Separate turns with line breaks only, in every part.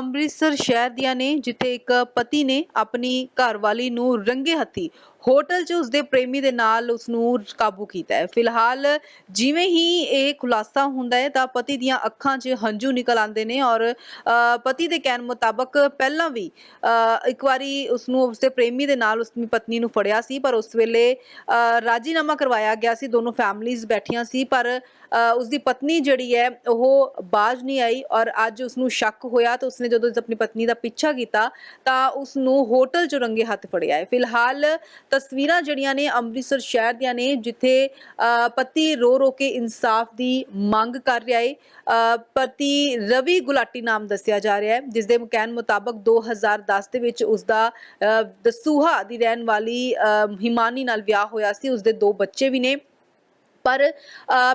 ਅੰਮ੍ਰਿਤਸਰ ਸ਼ਹਿਰ ਦੀਆਂ ਨੇ, ਜਿੱਥੇ ਇੱਕ ਪਤੀ ਨੇ ਆਪਣੀ ਘਰਵਾਲੀ ਨੂੰ ਰੰਗੇ ਹੱਥੀ ਹੋਟਲ 'ਚ ਉਸਦੇ ਪ੍ਰੇਮੀ ਦੇ ਨਾਲ ਉਸ ਨੂੰ ਕਾਬੂ ਕੀਤਾ ਹੈ। ਫਿਲਹਾਲ ਜਿਵੇਂ ਹੀ ਇਹ ਖੁਲਾਸਾ ਹੁੰਦਾ ਹੈ, ਤਾਂ ਪਤੀ ਦੀਆਂ ਅੱਖਾਂ 'ਚ ਹੰਝੂ ਨਿਕਲ ਆਉਂਦੇ ਨੇ ਔਰ ਪਤੀ ਦੇ ਕਹਿਣ ਮੁਤਾਬਕ ਪਹਿਲਾਂ ਵੀ ਇੱਕ ਵਾਰੀ ਉਸ ਨੂੰ ਉਸਦੇ ਪ੍ਰੇਮੀ ਦੇ ਨਾਲ ਉਸਦੀ ਪਤਨੀ ਨੂੰ ਫੜਿਆ ਸੀ, ਪਰ ਉਸ ਵੇਲੇ ਰਾਜੀਨਾਮਾ ਕਰਵਾਇਆ ਗਿਆ ਸੀ। ਦੋਨੋਂ ਫੈਮਲੀਆਂ ਬੈਠੀਆਂ ਸੀ, ਪਰ ਉਸਦੀ ਪਤਨੀ ਜਿਹੜੀ ਹੈ, ਉਹ ਬਾਜ ਨਹੀਂ ਆਈ ਔਰ ਅੱਜ ਉਸ ਨੂੰ ਸ਼ੱਕ ਹੋਇਆ ਤਾਂ ਉਸਨੇ ਜਦੋਂ ਆਪਣੀ ਪਤਨੀ ਦਾ ਪਿੱਛਾ ਕੀਤਾ, ਤਾਂ ਉਸ ਨੂੰ ਹੋਟਲ 'ਚ ਰੰਗੇ ਹੱਥ ਫੜਿਆ ਹੈ। ਫਿਲਹਾਲ ਤਸਵੀਰਾਂ ਜਿਹੜੀਆਂ ਨੇ ਅੰਮ੍ਰਿਤਸਰ ਸ਼ਹਿਰ ਦੀਆਂ ਨੇ, ਜਿੱਥੇ ਪਤੀ ਰੋ ਰੋ ਕੇ ਇਨਸਾਫ ਦੀ ਮੰਗ ਕਰ ਰਿਹਾ ਹੈ। ਪਤੀ ਰਵੀ ਗੁਲਾਟੀ ਨਾਮ ਦੱਸਿਆ ਜਾ ਰਿਹਾ ਹੈ ਜਿਸ ਦੇ ਕਹਿਣ ਮੁਤਾਬਕ 2010 ਦੇ ਵਿੱਚ ਉਸ ਦਾ ਦਸੂਹਾ ਦੀ ਰਹਿਣ ਵਾਲੀ ਹਿਮਾਨੀ ਨਾਲ ਵਿਆਹ ਹੋਇਆ ਸੀ। ਉਸ ਦੇ ਦੋ ਬੱਚੇ ਵੀ ਨੇ। ਪਰ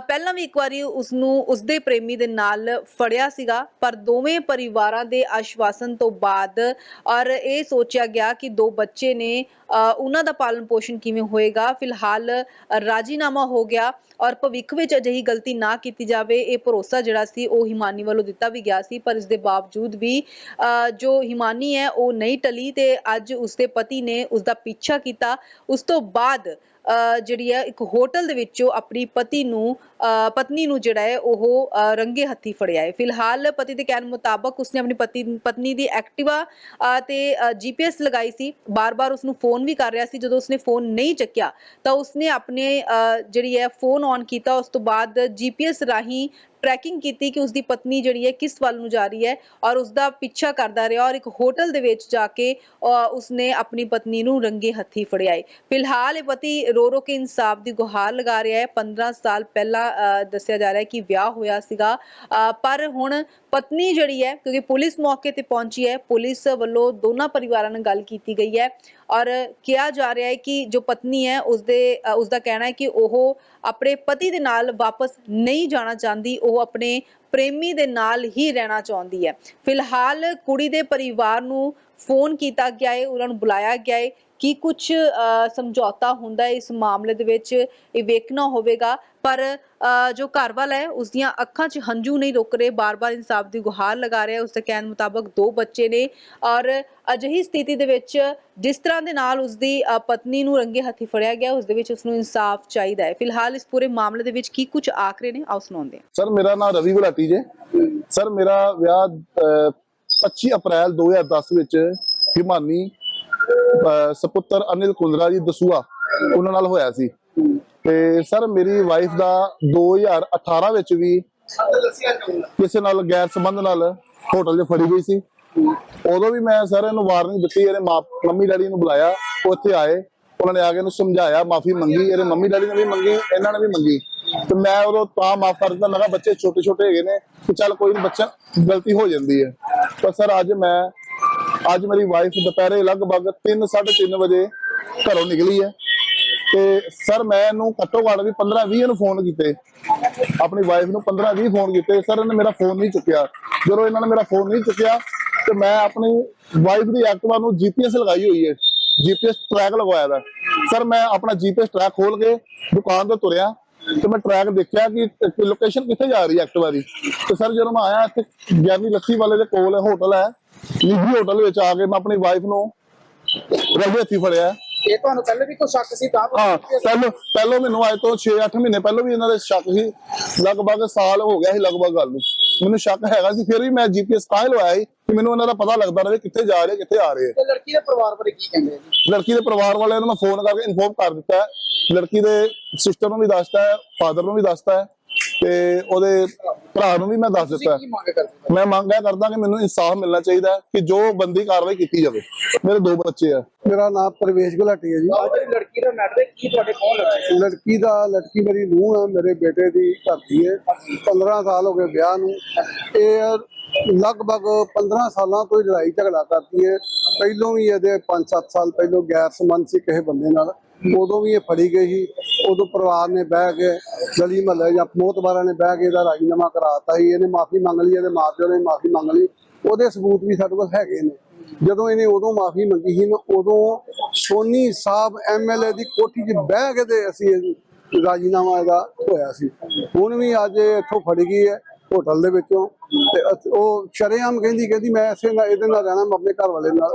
ਪਹਿਲਾਂ ਵੀ ਇੱਕ ਵਾਰੀ ਉਸ ਨੂੰ ਉਸਦੇ ਪ੍ਰੇਮੀ ਦੇ ਨਾਲ ਫੜਿਆ ਸੀਗਾ ਪਰ ਦੋਵੇਂ ਪਰਿਵਾਰਾਂ ਦੇ ਆਸ਼ਵਾਸਨ ਤੋਂ ਬਾਅਦ ਔਰ ਇਹ ਸੋਚਿਆ ਗਿਆ ਕਿ ਦੋ ਬੱਚੇ ਨੇ ਉਹਨਾਂ ਦਾ ਪਾਲਣ ਪੋਸ਼ਣ ਕਿਵੇਂ ਹੋਏਗਾ। ਫਿਲਹਾਲ ਰਾਜੀਨਾਮਾ ਹੋ ਗਿਆ ਔਰ ਭਵਿੱਖ ਵਿੱਚ ਅਜਿਹੀ ਗਲਤੀ ਨਾ ਕੀਤੀ ਜਾਵੇ ਇਹ ਭਰੋਸਾ ਜਿਹੜਾ ਸੀ ਉਹ ਹਿਮਾਨੀ ਵੱਲੋਂ ਦਿੱਤਾ ਵੀ ਗਿਆ ਸੀ ਪਰ ਇਸ ਦੇ ਬਾਵਜੂਦ ਵੀ ਅ, ਜੋ ਹਿਮਾਨੀ ਹੈ ਉਹ ਨਹੀਂ ਟਲੀ ਤੇ ਅੱਜ ਉਸਦੇ ਪਤੀ ਨੇ ਉਸਦਾ ਪਿੱਛਾ ਕੀਤਾ। ਉਸ ਤੋਂ ਬਾਅਦ ਜਿਹੜੀ ਹੈ ਇੱਕ ਹੋਟਲ ਦੇ ਵਿੱਚੋਂ ਆਪਣੀ ਪਤੀ ਨੂੰ ਪਤਨੀ ਨੂੰ ਜਿਹੜਾ ਹੈ ਉਹ ਰੰਗੇ ਹੱਥੀ ਫੜਿਆ ਹੈ। ਫਿਲਹਾਲ ਪਤੀ ਦੇ ਕਹਿਣ ਮੁਤਾਬਕ ਉਸਨੇ ਆਪਣੀ ਪਤੀ ਪਤਨੀ ਦੀ ਐਕਟਿਵਾ ਅ, ਤੇ ਜੀਪੀਐਸ ਲਗਾਈ ਸੀ। ਬਾਰ-ਬਾਰ ਉਸ ਨੂੰ ਫੋਨ ਵੀ ਕਰ ਰਿਹਾ ਸੀ। ਜਦੋਂ ਉਸਨੇ ਫੋਨ ਨਹੀਂ ਚੱਕਿਆ ਤਾਂ ਉਸਨੇ ਆਪਣੇ ਅ, ਜਿਹੜੀ ਹੈ ਫੋਨ ਔਨ ਕੀਤਾ। ਉਸ ਤੋਂ ਬਾਅਦ ਜੀਪੀਐਸ ਰਾਹੀਂ ਟਰੈਕਿੰਗ ਕੀਤੀ ਕਿ ਉਸਦੀ ਪਤਨੀ ਜਿਹੜੀ ਹੈ ਕਿਸ ਵੱਲ ਨੂੰ ਜਾ ਰਹੀ ਹੈ ਔਰ ਉਸਦਾ ਪਿੱਛਾ ਕਰਦਾ ਰਿਹਾ ਔਰ ਇੱਕ ਹੋਟਲ ਦੇ ਵਿੱਚ ਜਾ ਕੇ ਉਸਨੇ ਆਪਣੀ ਪਤਨੀ ਨੂੰ ਰੰਗੇ ਹੱਥੀ ਫੜਿਆ ਹੈ ਫਿਲਹਾਲ ਇਹ ਪਤੀ ਰੋ ਰੋ ਕੇ ਇਨਸਾਫ ਦੀ ਗੁਹਾਰ ਲਗਾ ਰਿਹਾ ਹੈ। 15 ਸਾਲ ਪਹਿਲਾਂ ਅ, ਦੱਸਿਆ ਜਾ ਰਿਹਾ ਹੈ ਕਿ ਵਿਆਹ ਹੋਇਆ ਸੀਗਾ। ਪਰ ਹੁਣ ਪਤਨੀ ਜਿਹੜੀ ਹੈ ਕਿਉਂਕਿ ਪੁਲਿਸ ਮੌਕੇ ਤੇ ਪਹੁੰਚੀ ਹੈ ਪੁਲਿਸ ਵੱਲੋਂ ਦੋਨਾਂ ਪਰਿਵਾਰਾਂ ਨਾਲ ਗੱਲ ਕੀਤੀ ਗਈ ਹੈ। ਔਰ ਕਿਹਾ ਜਾ ਰਿਹਾ ਹੈ ਕਿ ਜੋ ਪਤਨੀ ਹੈ ਉਸਦੇ ਅ, ਉਸਦਾ ਕਹਿਣਾ ਹੈ ਕਿ ਉਹ ਆਪਣੇ ਪਤੀ ਦੇ ਨਾਲ ਵਾਪਸ ਨਹੀਂ ਜਾਣਾ ਚਾਹੁੰਦੀ ਉਹ ਆਪਣੇ ਪ੍ਰੇਮੀ ਦੇ ਨਾਲ ਹੀ ਰਹਿਣਾ ਚਾਹੁੰਦੀ ਹੈ। ਫਿਲਹਾਲ ਕੁੜੀ ਦੇ ਪਰਿਵਾਰ ਨੂੰ ਫੋਨ ਕੀਤਾ ਗਿਆ ਹੈ ਉਹਨਾਂ ਨੂੰ ਬੁਲਾਇਆ ਗਿਆ ਹੈ ਕੀ ਕੁਝ ਸਮਝੌਤਾ ਹੁੰਦਾ ਹੈ ਇਸ ਮਾਮਲੇ ਦੇ ਵਿੱਚ ਇਹ ਵੇਖਣਾ ਹੋਵੇਗਾ। ਪਰ ਅ, ਜੋ ਘਰਵਾਲਾ ਹੈ ਉਸ ਦੀਆਂ ਅੱਖਾਂ 'ਚ ਹੰਝੂ ਨਹੀਂ ਰੁਕ ਰਹੇ। ਬਾਰ-ਬਾਰ ਇਨਸਾਫ ਦੀ ਗੁਹਾਰ ਲਗਾ ਰਿਹਾ ਉਸ ਦੇ ਕਹਿਣ ਮੁਤਾਬਕ ਦੋ ਬੱਚੇ ਨੇ ਔਰ ਅਜਿਹੀ ਸਥਿਤੀ ਦੇ ਵਿੱਚ ਜਿਸ ਤਰ੍ਹਾਂ ਦੇ ਨਾਲ ਉਸ ਦੀ ਪਤਨੀ ਨੂੰ ਰੰਗੇ ਹੱਥੀ ਫੜਿਆ ਗਿਆ ਉਸ ਦੇ ਵਿੱਚ ਉਸ ਨੂੰ ਇਨਸਾਫ ਚਾਹੀਦਾ ਹੈ। ਫਿਲਹਾਲ ਇਸ ਪੂਰੇ ਮਾਮਲੇ ਦੇ ਵਿੱਚ ਕੀ ਕੁਝ ਆਖ ਨੇ ਆਓ ਸੁਣਾਉਂਦੇ ਹਾਂ।
ਸਰ ਮੇਰਾ ਨਾਮ ਰਵੀ ਗੁਲਾਟੀ ਜੇ। ਸਰ ਮੇਰਾ ਵਿਆਹ ਅਹ, 25 ਅਪ੍ਰੈਲ 2010 ਵਿੱਚ ਹਿਮਾਨੀ ਸਪੁੱਤਰ ਅਨਿਲ ਕੁੰਦਰਾ ਜੀ ਦਸੂਆ ਉਹਨਾਂ ਨਾਲ ਹੋਇਆ ਸੀ। ਤੇ ਸਰ ਮੇਰੀ ਵਾਈਫ ਦਾ 2018 ਵਿੱਚ ਵੀ ਕਿਸੇ ਨਾਲ ਗੈਰ ਸੰਬੰਧ ਨਾਲ ਹੋਟਲ 'ਚ ਫੜੀ ਗਈ ਸੀ। ਉਦੋਂ ਵੀ ਮੈਂ ਸਰ ਇਹਨੂੰ ਵਾਰਨਿੰਗ ਦਿੱਤੀ, ਇਹਨੇ ਮਾਂ, ਮੰਮੀ ਡੈਡੀ ਨੂੰ ਬੁਲਾਇਆ, ਉਹ ਇੱਥੇ ਆਏ। ਉਹਨਾਂ ਨੇ ਆ ਕੇ ਇਹਨੂੰ ਸਮਝਾਇਆ, ਮਾਫੀ ਮੰਗੀ, ਇਹਦੇ ਮੰਮੀ ਡੈਡੀ ਨੇ ਵੀ ਮੰਗੀ, ਇਹਨਾਂ ਨੇ ਵੀ ਮੰਗੀ। ਤੇ ਮੈਂ ਉਦੋਂ ਤਾਂ ਮਾਫ ਕਰ ਦਿੱਤਾ, ਮੈਂ ਕਿਹਾ ਬੱਚੇ ਛੋਟੇ ਛੋਟੇ ਹੈਗੇ ਨੇ ਕਿ ਚੱਲ ਕੋਈ ਨੀ ਬੱਚਾ ਗਲਤੀ ਹੋ ਜਾਂਦੀ ਹੈ। ਪਰ ਸਰ ਅੱਜ ਮੈਂ, ਅੱਜ ਮੇਰੀ ਵਾਈਫ ਦੁਪਹਿਰੇ ਲਗਭਗ 3:30 ਵਜੇ ਘਰੋਂ ਨਿਕਲੀ ਹੈ। ਤੇ ਸਰ ਮੈਂ ਇਹਨੂੰ ਘੱਟੋ ਘੱਟ ਵੀ 15 20 ਨੂੰ ਫੋਨ ਕੀਤੇ। ਆਪਣੀ ਵਾਈਫ ਨੂੰ 15 20 ਫੋਨ ਕੀਤੇ। ਸਰ, ਇਹਨੇ ਮੇਰਾ ਫੋਨ ਨਹੀਂ ਚੁੱਕਿਆ। ਜਦੋਂ ਇਹਨਾਂ ਨੇ ਮੇਰਾ ਫੋਨ ਨਹੀਂ ਚੁੱਕਿਆ, ਤੇ ਮੈਂ ਆਪਣੀ ਵਾਈਫ ਦੀ ਐਕਟਿਵਾ ਨੂੰ ਜੀਪੀਐਸ ਲਗਾਈ ਹੋਈ ਹੈ। ਜੀਪੀਐਸ ਟਰੈਕ ਲਗਵਾਇਆ ਦਾ। ਸਰ, ਮੈਂ ਆਪਣਾ ਜੀਪੀਐਸ ਟਰੈਕ ਖੋਲ ਕੇ ਦੁਕਾਨ ਤੋਂ ਤੁਰਿਆ ਤੇ ਮੈਂ ਟਰੈਕ ਦੇਖਿਆ ਕਿ ਲੋਕੇਸ਼ਨ ਕਿੱਥੇ ਜਾ ਰਹੀ ਹੈ ਐਕਟਿਵਾ ਦੀ। ਤੇ ਸਰ, ਜਦੋਂ ਮੈਂ ਆਇਆ ਇੱਥੇ ਗਿਆਨੀ ਲੱਸੀ ਵਾਲੇ ਦੇ ਕੋਲ ਹੋਟਲ ਹੈ। ਨਿੱਜੀ ਹੋਟਲ ਵਿੱਚ ਆ ਕੇ ਮੈਂ ਆਪਣੀ ਵਾਈਫ ਨੂੰ ਰਵੇ ਹੱਥੀ ਫੜਿਆ।
ਇਹ ਤੁਹਾਨੂੰ ਪਹਿਲੇ ਵੀ ਕੋਈ ਸ਼ੱਕ ਸੀ ਤਾਂ
ਹਾਂ ਪਹਿਲਾਂ ਪਹਿਲਾਂ ਮੈਨੂੰ ਅੱਜ ਤੋਂ 6-8 ਮਹੀਨੇ ਪਹਿਲਾਂ ਵੀ ਇਹਨਾਂ ਦੇ ਸ਼ੱਕ ਸੀ। ਲਗਭਗ ਸਾਲ ਹੋ ਗਿਆ ਸੀ ਲਗਭਗ ਗੱਲ ਨੂੰ। ਮੈਨੂੰ ਸ਼ੱਕ ਹੈਗਾ ਸੀ ਫਿਰ ਵੀ ਮੈਂ ਜੀਪੀਐਸ ਤਾਂ ਹੀ ਲਵਾਇਆ ਸੀ ਕਿ ਮੈਨੂੰ ਇਹਨਾਂ ਦਾ ਪਤਾ ਲੱਗਦਾ ਰਹੇ ਕਿੱਥੇ ਜਾ ਰਹੇ ਕਿੱਥੇ ਆ ਰਹੇ
ਤੇ ਲੜਕੀ ਦੇ ਪਰਿਵਾਰ ਬਾਰੇ ਕੀ ਕਹਿੰਦੇ ਆ ਜੀ?
ਲੜਕੀ ਦੇ ਪਰਿਵਾਰ ਵਾਲਿਆਂ ਨੂੰ ਮੈਂ ਫੋਨ ਕਰਕੇ ਇਨਫੋਰਮ ਕਰ ਦਿੱਤਾ ਹੈ। ਲੜਕੀ ਦੇ ਸਿਸਟਰ ਨੂੰ ਵੀ ਦੱਸਤਾ ਹੈ ਫਾਦਰ ਨੂੰ ਵੀ ਦੱਸਤਾ ਹੈ। ਤੇ ਉਹਦੇ ਭਰਾ ਨੂੰ ਵੀ ਮੈਂ ਦੱਸ ਦਿੱਤਾ। ਮੈਂ ਮੰਗ ਇਹ ਕਰਦਾ ਕਿ ਮੈਨੂੰ ਇਨਸਾਫ ਮਿਲਣਾ ਚਾਹੀਦਾ ਕਿ ਜੋ ਬੰਦੀ ਕਾਰਵਾਈ ਕੀਤੀ ਜਾਵੇ। ਮੇਰੇ ਦੋ ਬੱਚੇ ਆ।
ਮੇਰਾ ਨਾਮ ਪਰਵੇਸ਼ ਗੁਲਾਟੀ ਹੈ ਜੀ।
ਲੜਕੀ ਦਾ ਮੈਟਰ ਕੀ ਤੁਹਾਡੇ ਕੋਲ
ਲੜਕੀ ਦਾ ਲੜਕੀ ਮੇਰੀ ਨੂੰਹ ਹੈ ਮੇਰੇ ਬੇਟੇ ਦੀ ਘਰ ਦੀ ਹੈ 15 ਸਾਲ ਹੋ ਗਏ ਵਿਆਹ ਨੂੰ। ਇਹ ਲਗਭਗ 15 ਸਾਲਾਂ ਤੋਂ ਲੜਾਈ ਝਗੜਾ ਕਰਦੀ ਹੈ। ਪਹਿਲੋਂ ਵੀ ਇਹਦੇ 5-7 ਸਾਲ ਪਹਿਲੋਂ ਗੈਰ ਸੰਬੰਧ ਸੀ ਕਿਸੇ ਬੰਦੇ ਨਾਲ। ਉਦੋਂ ਵੀ ਇਹ ਫੜੀ ਗਈ ਸੀ। ਉਦੋਂ ਪਰਿਵਾਰ ਨੇ ਬਹਿ ਕੇ ਗਲੀ ਮਹੱਲੇ ਜਾਂ ਮੋਤਬਾਰਾਂ ਨੇ ਬਹਿ ਕੇ ਇਹਦਾ ਰਾਜੀਨਾਮਾ ਕਰਾਤਾ ਸੀ। ਇਹਨੇ ਮਾਫੀ ਮੰਗ ਲਈ, ਇਹਦੇ ਮਾਪਿਓ ਨੇ ਮਾਫੀ ਮੰਗ ਲਈ। ਉਹਦੇ ਸਬੂਤ ਵੀ ਸਾਡੇ ਕੋਲ ਹੈਗੇ ਨੇ। ਜਦੋਂ ਇਹਨੇ ਉਦੋਂ ਮਾਫੀ ਮੰਗੀ ਸੀ ਨਾ, ਉਦੋਂ ਸੋਨੀ ਸਾਹਿਬ ਐਮਐਲਏ ਦੀ ਕੋਠੀ 'ਚ ਬਹਿ ਕੇ ਤੇ ਅਸੀਂ ਰਾਜੀਨਾਮਾ ਇਹਦਾ ਹੋਇਆ ਸੀ। ਹੁਣ ਵੀ ਅੱਜ ਇਹ ਇੱਥੋਂ ਫੜ ਗਈ ਹੈ। ਹੋਟਲ ਦੇ ਵਿੱਚੋਂ ਤੇ ਅਸ- ਉਹ ਸ਼ਰੇਆਮ ਕਹਿੰਦੀ ਕਹਿੰਦੀ ਮੈਂ ਇਸੇ ਨਾਲ ਇਹਦੇ ਨਾਲ ਰਹਿਣਾ ਮੈਂ ਆਪਣੇ ਘਰ ਵਾਲੇ ਨਾਲ।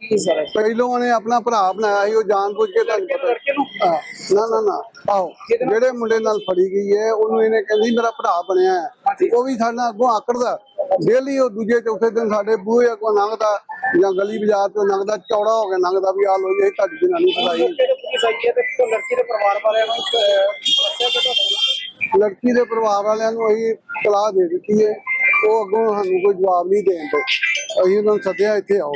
ਕੀ
ਪਹਿਲੋਂ ਉਹਨੇ ਆਪਣਾ ਭਰਾ ਬਣਾਇਆ ਸੀ ਉਹ ਜਾਣਬੁੱਝ ਕੇ ਤੁਹਾਨੂੰ ਪਤਾ
ਲੜਕੇ ਨੂੰ?
ਹਾਂ, ਨਾ ਨਾ ਨਾ। ਆਓ ਜਿਹੜੇ ਮੁੰਡੇ ਨਾਲ ਫੜੀ ਗਈ ਹੈ ਉਹਨੂੰ ਇਹਨੇ ਕਹਿੰਦੀ ਮੇਰਾ ਭਰਾ ਬਣਿਆ ਹੈ। ਉਹ ਵੀ ਸਾਡੇ ਨਾਲ ਅੱਗੋਂ ਆਕੜਦਾ। ਡੇਲੀ ਉਹ ਦੂਜੇ ਚੌਥੇ ਦਿਨ ਸਾਡੇ ਬੂਹੇ ਅੱਗੋਂ ਲੰਘਦਾ। ਜਾਂ ਗਲੀ ਬਾਜ਼ਾਰ ਤੋਂ ਲੰਘਦਾ ਚੌੜਾ ਹੋ ਕੇ ਲੰਘਦਾ ਵੀ ਆ ਲੋ ਇਹ ਤੁਹਾਡੀ ਜਨਾਨੀ ਫਸਾਈ।
ਲੜਕੇ ਦੇ ਪਰਿਵਾਰ ਵਾਲਿਆਂ ਨੂੰ ਦੱਸਿਆ ਕਿ
ਲੜਕੀ ਦੇ ਪਰਿਵਾਰ ਵਾਲਿਆਂ ਨੂੰ ਅਸੀਂ ਸਲਾਹ ਦੇ ਦਿੱਤੀ ਹੈ ਉਹ ਅੱਗੋਂ ਸਾਨੂੰ ਕੋਈ ਜਵਾਬ ਨਹੀਂ ਦੇਣ ਦੇ। ਅਸੀਂ ਉਹਨਾਂ ਨੂੰ ਸੱਦਿਆ ਇੱਥੇ ਆਓ।